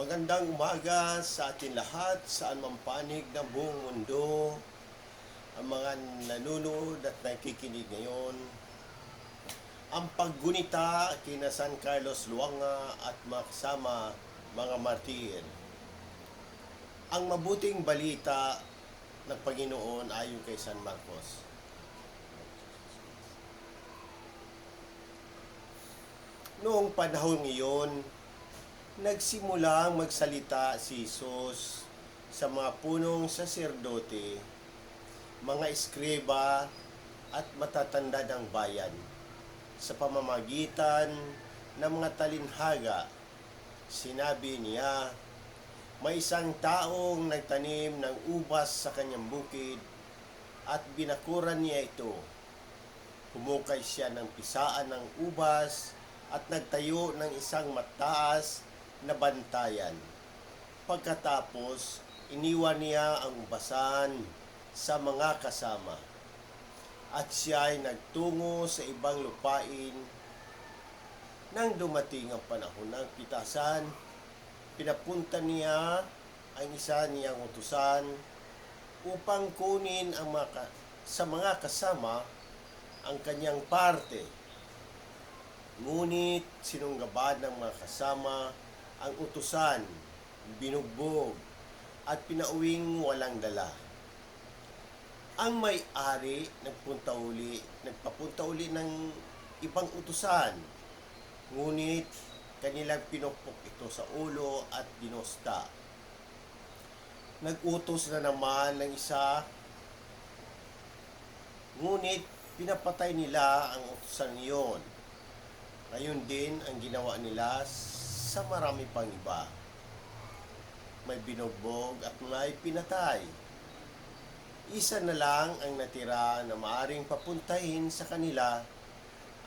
Magandang umaga sa atin lahat, saan man panig ng buong mundo, ang mga nanonood at nakikinig ngayon. Ang paggunita kina San Carlos Luanga at mga kasama mga martir. Ang mabuting balita ng Panginoon ayon kay San Marcos. Noong panahon iyon, nagsimulang magsalita si Jesus sa mga punong saserdote, mga eskreba at matatanda ng bayan sa pamamagitan ng mga talinhaga. Sinabi niya, may isang taong nagtanim ng ubas sa kanyang bukid at binakuran niya ito. Humukay siya ng pisaan ng ubas at nagtayo ng isang mataas na bantayan. Pagkatapos, iniwan niya ang ubasan sa mga kasama. At siya ay nagtungo sa ibang lupain. Nang dumating ang panahon ng pitasan, pinapunta niya ang isa niyang utusan upang kunin ang mga, sa mga kasama ang kanyang parte. Ngunit sinunggaban ng mga kasama ang utusan, binugbog, at pinauwing walang dala. Ang may-ari nagpunta uli, nagpapunta uli ng ibang utusan. Ngunit kanilang pinupok ito sa ulo at dinosta. Nagutos na naman ng isa, ngunit pinapatay nila ang utusan iyon. Ngayon din ang ginawa nila sa marami pang iba. May binugbog at may pinatay. Isa na lang ang natira na maaring papuntahin sa kanila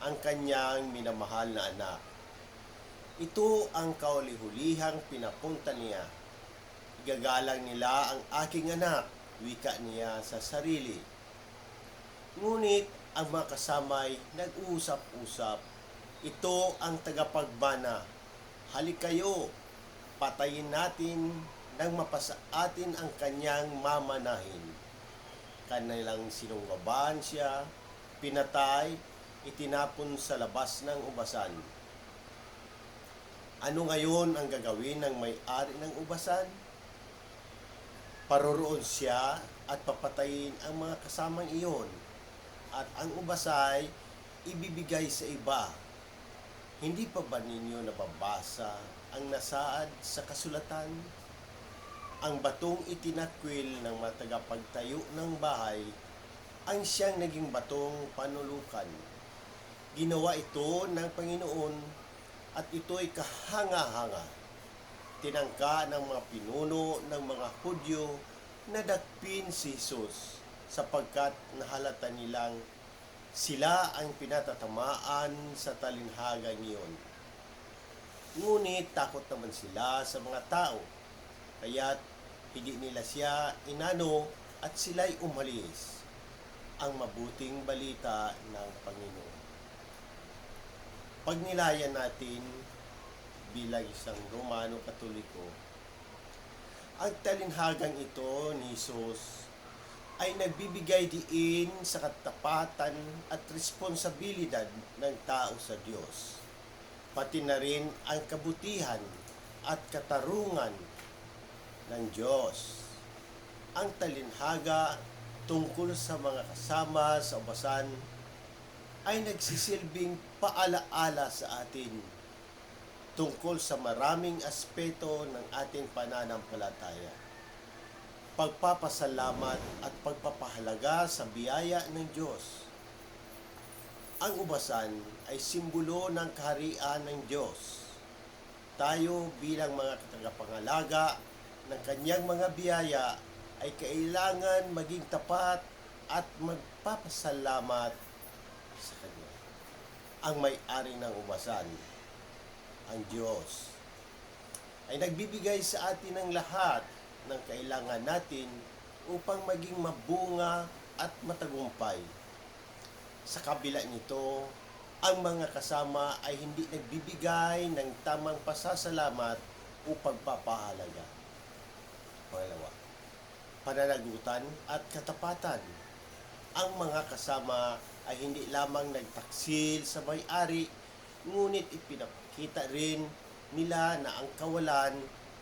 ang kanyang minamahal na anak. Ito ang kaulihulihang pinapunta niya. Igagalang nila ang aking anak, wika niya sa sarili. Ngunit ang mga kasamay nag-uusap-usap. Ito ang tagapagbana. Halik kayo, patayin natin nang mapasa atin ang kanyang mamanahin. Kanilang sinunggaban siya, pinatay, itinapon sa labas ng ubasan. Ano ngayon ang gagawin ng may-ari ng ubasan? Paroroon siya at papatayin ang mga kasamang iyon at ang ubasay ibibigay sa iba. Hindi pa ba ninyo nababasa ang nasaad sa kasulatan? Ang batong itinakwil ng mga tagapagtayo ng bahay ang siyang naging batong panulukan. Ginawa ito ng Panginoon at ito'y kahanga-hanga. Tinangka ng mga pinuno ng mga Hudyo na dakpin si Jesus sapagkat nahalata nilang sila ang pinatatamaan sa talinhaga niyon. Ngunit takot naman sila sa mga tao, kaya't hindi nila siya inano at sila'y umalis ang mabuting balita ng Panginoon. Pagnilayan natin bilang isang Romano Katoliko, ang talinhagang ito ni Jesus ay nagbibigay diin sa katapatan at responsibilidad ng tao sa Diyos. Pati na rin ang kabutihan at katarungan ng Diyos. Ang talinhaga tungkol sa mga kasama sa ubasan ay nagsisilbing paalaala sa atin tungkol sa maraming aspeto ng ating pananampalataya pagpapasalamat at pagpapahalaga sa biyaya ng Diyos. Ang ubasan ay simbolo ng kaharian ng Diyos. Tayo bilang mga tagapangalaga ng kanyang mga biyaya ay kailangan maging tapat at magpapasalamat sa Kanya. Ang may-ari ng ubasan, ang Diyos, ay nagbibigay sa atin ng lahat ng kailangan natin upang maging mabunga at matagumpay. Sa kabila nito, ang mga kasama ay hindi nagbibigay ng tamang pasasalamat o pagpapahalaga. Pangalawa, pananagutan at katapatan. Ang mga kasama ay hindi lamang nagtaksil sa may-ari, ngunit ipinakita rin nila na ang kawalan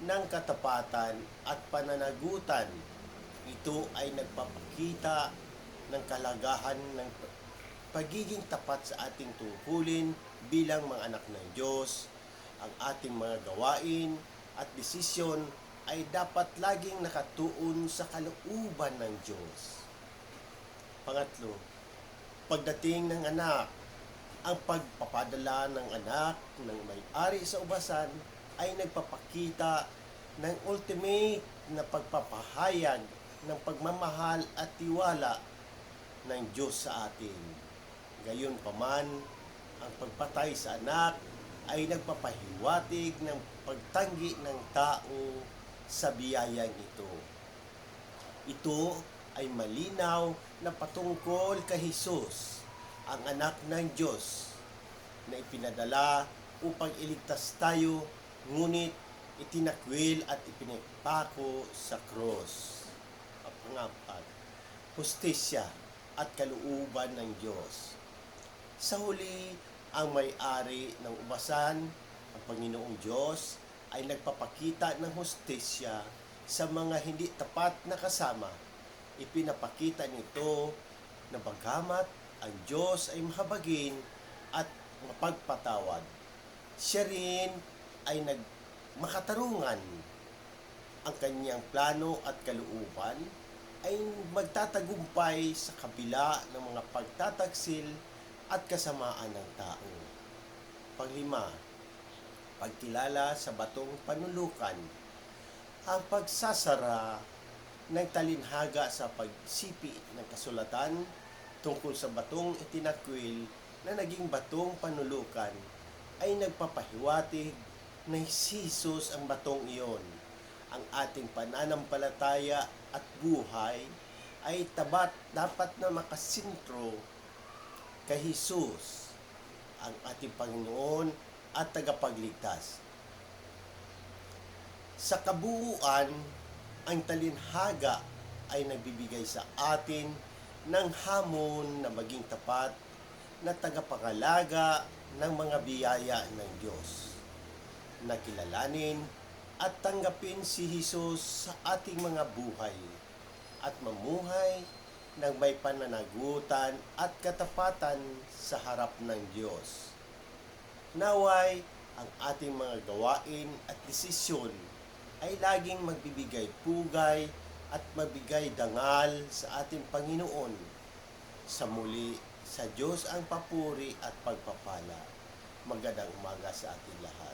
ng katapatan at pananagutan. Ito ay nagpapakita ng kalagahan ng pagiging tapat sa ating tungkulin bilang mga anak ng Diyos. Ang ating mga gawain at desisyon ay dapat laging nakatuon sa kalooban ng Diyos. Pangatlo, pagdating ng anak, ang pagpapadala ng anak ng may-ari sa ubasan ay nagpapakita ng ultimate na pagpapahayag ng pagmamahal at tiwala ng Diyos sa atin. Gayon paman, ang pagpatay sa anak ay nagpapahiwatig ng pagtanggi ng tao sa biyayang ito. Ito ay malinaw na patungkol kay Jesus, ang anak ng Diyos, na ipinadala upang iligtas tayo, ngunit itinakwil at ipinipako sa. Ang pangapat, hustisya at kaluuban ng Diyos. Sa huli, ang may-ari ng ubasan, ang Panginoong Diyos, ay nagpapakita ng hustisya sa mga hindi tapat na kasama. Ipinapakita nito na bagamat ang Diyos ay mahabagin at mapagpatawad, siya rin ay nagmakatarungan ang kanyang plano at kalooban ay magtatagumpay sa kabila ng mga pagtataksil at kasamaan ng tao. Panglima, pagkilala sa batong panulukan, ang pagsasara ng talinhaga sa pagsipi ng kasulatan tungkol sa batong itinakwil na naging batong panulukan ay nagpapahiwatig na si Jesus ang batong iyon. Ang ating pananampalataya at buhay ay tabat dapat na makasintro kay Jesus, ang ating Panginoon at tagapagligtas. Sa kabuuan, ang talinhaga ay nagbibigay sa atin ng hamon na maging tapat na tagapangalaga ng mga biyaya ng Diyos. Nakilalanin at tanggapin si Jesus sa ating mga buhay at mamuhay ng may pananagutan at katapatan sa harap ng Diyos. Naway, ang ating mga gawain at desisyon ay laging magbibigay pugay at mabigay dangal sa ating Panginoon. Sa muli, sa Diyos ang papuri at pagpapala. Magandang umaga sa ating lahat.